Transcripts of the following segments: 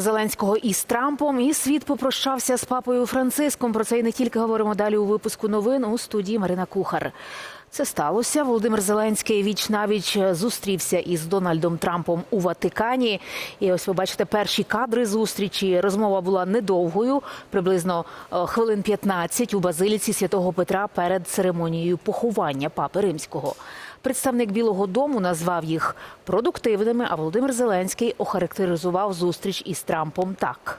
Зеленського із Трампом, і світ попрощався з папою Франциском. Про це і не тільки говоримо далі у випуску новин у студії Марина Кухар. Це сталося. Володимир Зеленський віч навіч зустрівся із Дональдом Трампом у Ватикані. І ось ви бачите перші кадри зустрічі. Розмова була недовгою, приблизно е, хвилин 15 у базиліці святого Петра перед церемонією поховання папи римського. Представник Білого Дому назвав їх продуктивними. А Володимир Зеленський охарактеризував зустріч із Трампом так.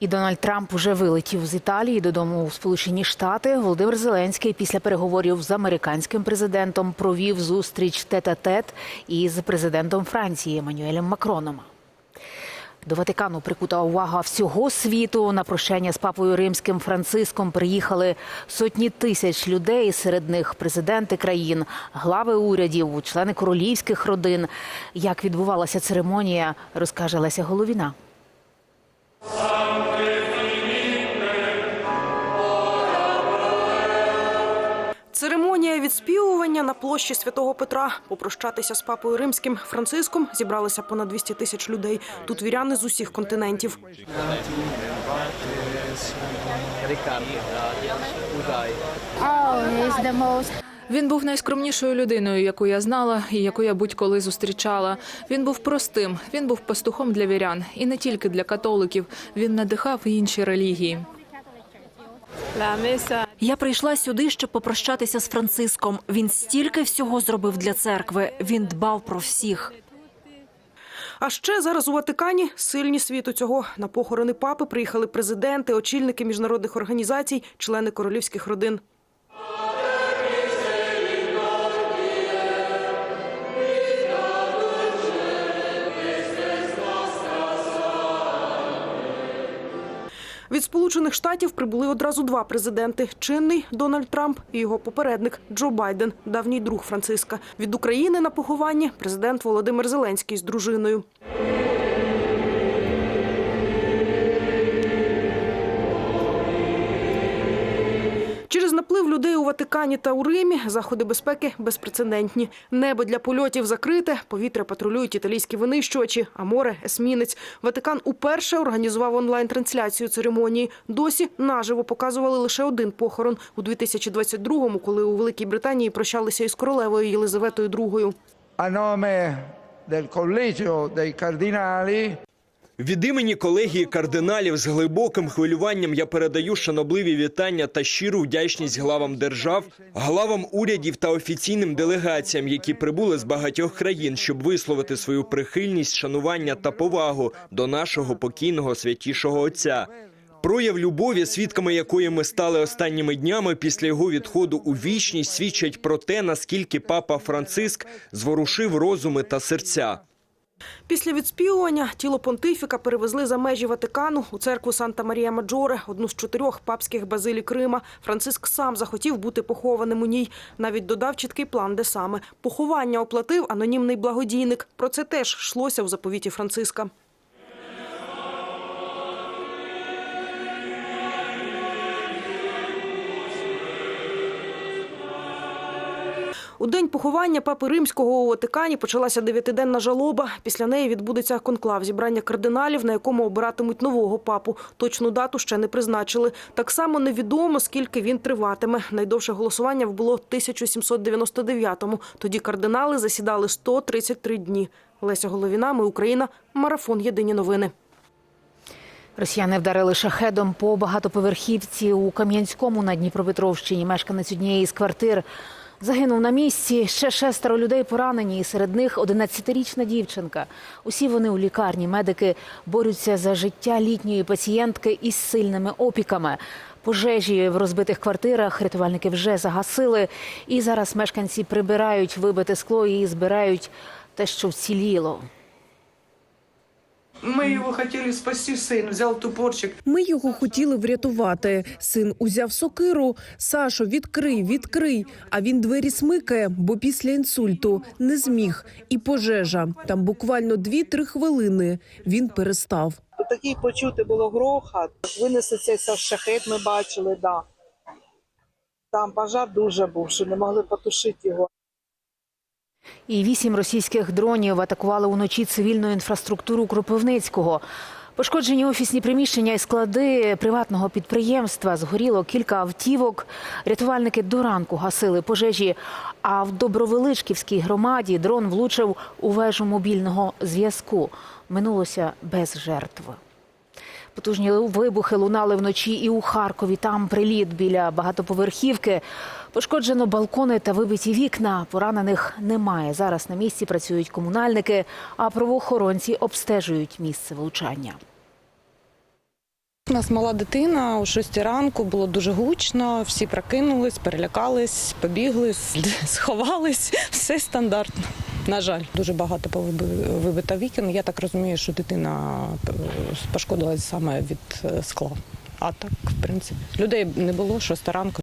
І Дональд Трамп уже вилетів з Італії додому у Сполучені Штати. Володимир Зеленський після переговорів з американським президентом провів зустріч тет-а-тет із президентом Франції Еммануелем Макроном. До Ватикану прикута увага всього світу. На прощання з папою римським Франциском приїхали сотні тисяч людей. Серед них президенти країн, глави урядів, члени королівських родин. Як відбувалася церемонія, розкаже Леся Головіна. Церемонія відспівування на площі Святого Петра. Попрощатися з папою римським Франциском зібралися понад 200 тисяч людей. Тут віряни з усіх континентів. Oh, Він був найскромнішою людиною, яку я знала і яку я будь-коли зустрічала. Він був простим, він був пастухом для вірян, і не тільки для католиків. Він надихав і інші релігії. Я прийшла сюди, щоб попрощатися з Франциском. Він стільки всього зробив для церкви. Він дбав про всіх. А ще зараз у Ватикані сильні світу цього. На похорони папи приїхали президенти, очільники міжнародних організацій, члени королівських родин. Від Сполучених Штатів прибули одразу два президенти: чинний Дональд Трамп і його попередник Джо Байден, давній друг Франциска. Від України на похованні президент Володимир Зеленський з дружиною. Наплив людей у Ватикані та у Римі заходи безпеки безпрецедентні. Небо для польотів закрите, повітря патрулюють італійські винищувачі, а море есмінець. Ватикан уперше організував онлайн-трансляцію церемонії. Досі наживо показували лише один похорон у 2022-му, коли у Великій Британії прощалися із королевою Єлизаветою II. A nome del Collegio dei Cardinali Від імені колегії кардиналів з глибоким хвилюванням я передаю шанобливі вітання та щиру вдячність главам держав, главам урядів та офіційним делегаціям, які прибули з багатьох країн, щоб висловити свою прихильність, шанування та повагу до нашого покійного святішого отця. Прояв любові, свідками якої ми стали останніми днями після його відходу у вічність, свідчать про те, наскільки папа Франциск зворушив розуми та серця. Після відспівування тіло понтифіка перевезли за межі Ватикану у церкву Санта Марія Маджоре, одну з чотирьох папських базилік Рима. Франциск сам захотів бути похованим у ній. Навіть додав чіткий план, де саме поховання оплатив анонімний благодійник. Про це теж йшлося у заповіті Франциска. У день поховання папи римського у Ватикані почалася дев'ятиденна жалоба. Після неї відбудеться конклав зібрання кардиналів, на якому обиратимуть нового папу. Точну дату ще не призначили. Так само невідомо, скільки він триватиме. Найдовше голосування було 1799-му. Тоді кардинали засідали 133 дні. Леся Головіна, ми Україна, марафон. Єдині новини. Росіяни вдарили шахедом по багатоповерхівці у Кам'янському на Дніпропетровщині. Мешканець однієї з квартир загинув на місці. Ще шестеро людей поранені, і серед них 11-річна дівчинка. Усі вони у лікарні. Медики борються за життя літньої пацієнтки із сильними опіками. Пожежі в розбитих квартирах рятувальники вже загасили. І зараз мешканці прибирають вибите скло і збирають те, що вціліло. Мы его хотели спасти, сын взял тупорчик. Ми його хотіли врятувати. Син узяв сокиру. Сашо, відкрий, відкрий. А він двері смикає, бо після інсульту не зміг. І пожежа. Там буквально 2-3 хвилини. Він перестав. Такий почути було грохот. Винесли цей шахет, ми бачили, да. Там пожар дуже був, що не могли потушити його. І вісім російських дронів атакували уночі цивільну інфраструктуру Кропивницького. Пошкоджені офісні приміщення і склади приватного підприємства. Згоріло кілька автівок. Рятувальники до ранку гасили пожежі. А в Добровеличківській громаді дрон влучив у вежу мобільного зв'язку. Минулося без жертв. Потужні вибухи лунали вночі і у Харкові. Там приліт біля багатоповерхівки. Пошкоджено балкони та вибиті вікна. Поранених немає. Зараз на місці працюють комунальники, а правоохоронці обстежують місце влучання. У нас мала дитина о 6 ранку, було дуже гучно, всі прокинулись, перелякались, побігли, сховались. Все стандартно. На жаль, дуже багато вибито вікон. Я так розумію, що дитина е, пошкодилась саме від е, скла. А так, в принципі, людей не було шоста ранку.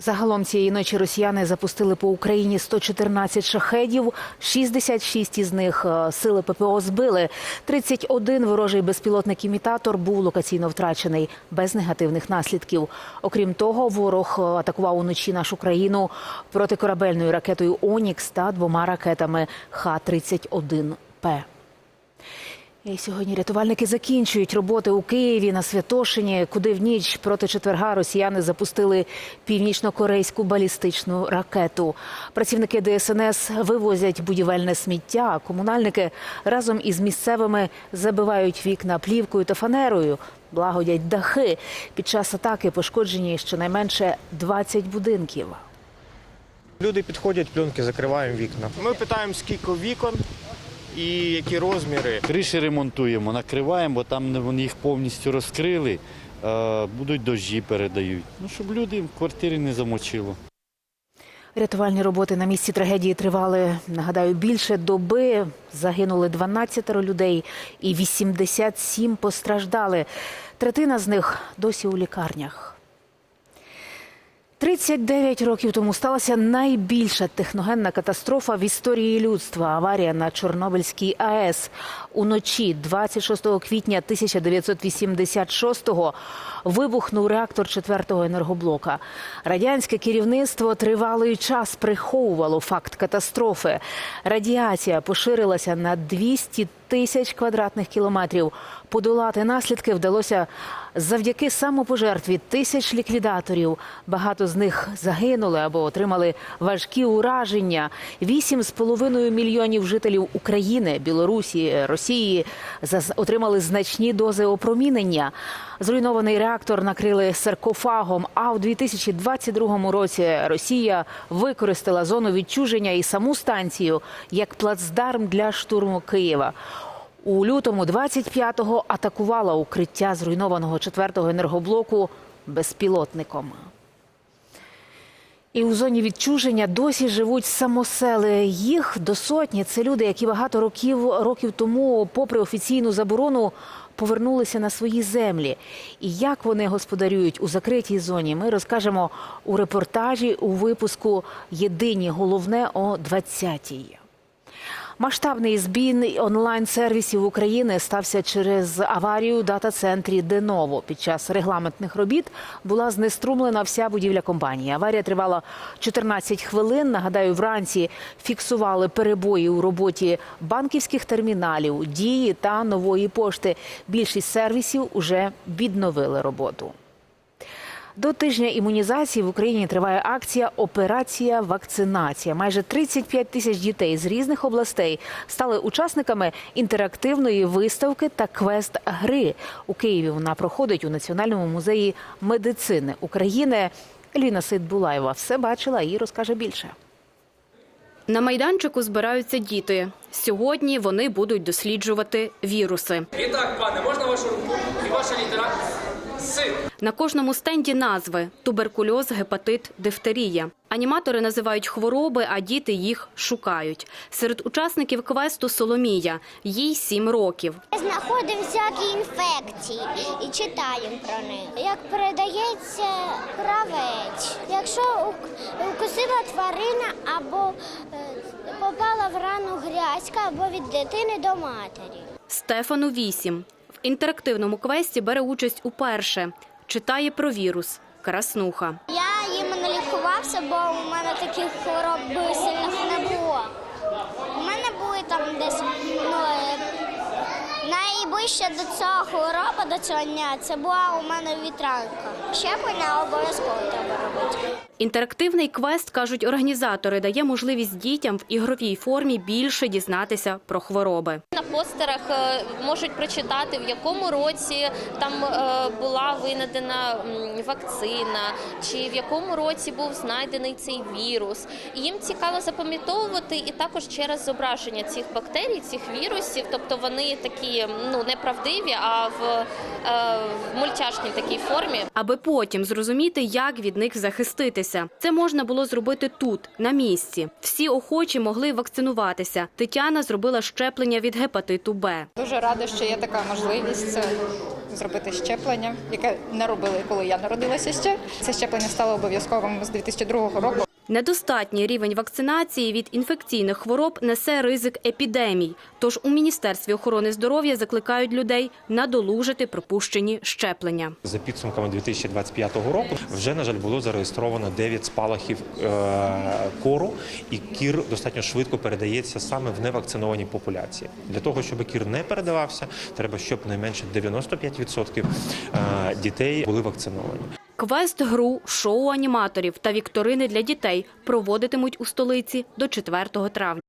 Загалом цієї ночі росіяни запустили по Україні 114 шахедів, 66 із них е, сили ППО збили. 31 ворожий безпілотник-імітатор був локаційно втрачений без негативних наслідків. Окрім того, ворог е, атакував уночі нашу країну протикорабельною ракетою Онікс та двома ракетами Х-31П. І сьогодні рятувальники закінчують роботи у Києві на Святошині, куди в ніч проти четверга росіяни запустили північно-корейську балістичну ракету. Працівники ДСНС вивозять будівельне сміття. а Комунальники разом із місцевими забивають вікна плівкою та фанерою, благодять дахи. Під час атаки пошкоджені щонайменше 20 будинків. Люди підходять, пленки закриваємо вікна. Ми питаємо, скільки вікон і які розміри. Криші ремонтуємо, накриваємо, бо там вони їх повністю розкрили, е, будуть дощі передають. Ну, щоб люди в квартирі не замочило. Рятувальні роботи на місці трагедії тривали, нагадаю, більше доби. Загинули 12 людей і 87 постраждали. Третина з них досі у лікарнях. 39 років тому сталася найбільша техногенна катастрофа в історії людства. Аварія на Чорнобильській АЕС. Уночі, 26 квітня 1986-го, вибухнув реактор 4-го енергоблока. Радянське керівництво тривалий час приховувало факт катастрофи. Радіація поширилася на 200 тисяч квадратних кілометрів. Подолати наслідки вдалося завдяки самопожертві тисяч ліквідаторів. Багато з них загинули або отримали важкі ураження. Вісім з половиною мільйонів жителів України, Білорусі, Росії отримали значні дози опромінення. Зруйнований реактор накрили саркофагом. А у 2022 році Росія використала зону відчуження і саму станцію як плацдарм для штурму Києва. У лютому 25-го атакувала укриття зруйнованого 4-го енергоблоку безпілотником. І у зоні відчуження досі живуть самосели. Їх до сотні. Це люди, які багато років років тому, попри офіційну заборону, повернулися на свої землі. І як вони господарюють у закритій зоні, ми розкажемо у репортажі у випуску Єдині головне о 20-й. Масштабний збій онлайн-сервісів України стався через аварію у дата-центрі Деново. Під час регламентних робіт була знеструмлена вся будівля компанії. Аварія тривала 14 хвилин. Нагадаю, вранці фіксували перебої у роботі банківських терміналів, дії та нової пошти. Більшість сервісів уже відновили роботу. До тижня імунізації в Україні триває акція Операція вакцинація. Майже 35 тисяч дітей з різних областей стали учасниками інтерактивної виставки та квест гри. У Києві вона проходить у Національному музеї медицини України. Еліна Сидбулаєва все бачила і розкаже більше. На майданчику збираються діти. Сьогодні вони будуть досліджувати віруси. І так, пане, можна вашу руку і ваша літера? На кожному стенді назви – туберкульоз, гепатит, дифтерія. Аніматори називають хвороби, а діти їх шукають. Серед учасників квесту Соломія. Їй сім років. Знаходимо всякі інфекції і читаємо про них. Як передається кравець, якщо укусила тварина або е, попала в рану грязька або від дитини до матері. Стефану 8. Інтерактивному квесті бере участь уперше. Читає про вірус. Краснуха. Я їм не лікувався, бо у мене таких хвороб сильних не було. У мене були там десь ну, е, найближче до цього хвороба, до цього дня, це була у мене вітрянка. Щеплення обов'язково треба робити. Інтерактивний квест, кажуть організатори, дає можливість дітям в ігровій формі більше дізнатися про хвороби. На постерах е, можуть прочитати, в якому році там е, була винайдена вакцина, чи в якому році був знайдений цей вірус. І їм цікаво запам'ятовувати і також через зображення цих бактерій, цих вірусів, тобто вони такі ну неправдиві, а в, е, в мультяшній такій формі. Аби потім зрозуміти, як від них захиститися. Це можна було зробити тут, на місці. Всі охочі могли вакцинуватися. Тетяна зробила щеплення від гепатиту Б. Дуже рада, що є така можливість е, зробити щеплення, яке не робили, коли я народилася ще. Це щеплення стало обов'язковим з 2002 року. Недостатній рівень вакцинації від інфекційних хвороб несе ризик епідемій. Тож у Міністерстві охорони здоров'я закликають людей надолужити пропущені щеплення. За підсумками 2025 року вже на жаль було зареєстровано 9 спалахів е, кору, і кір достатньо швидко передається саме в невакцинованій популяції. Для того щоб кір не передавався, треба, щоб найменше 95% е, дітей були вакциновані. Квест, гру, шоу аніматорів та вікторини для дітей проводитимуть у столиці до 4 травня.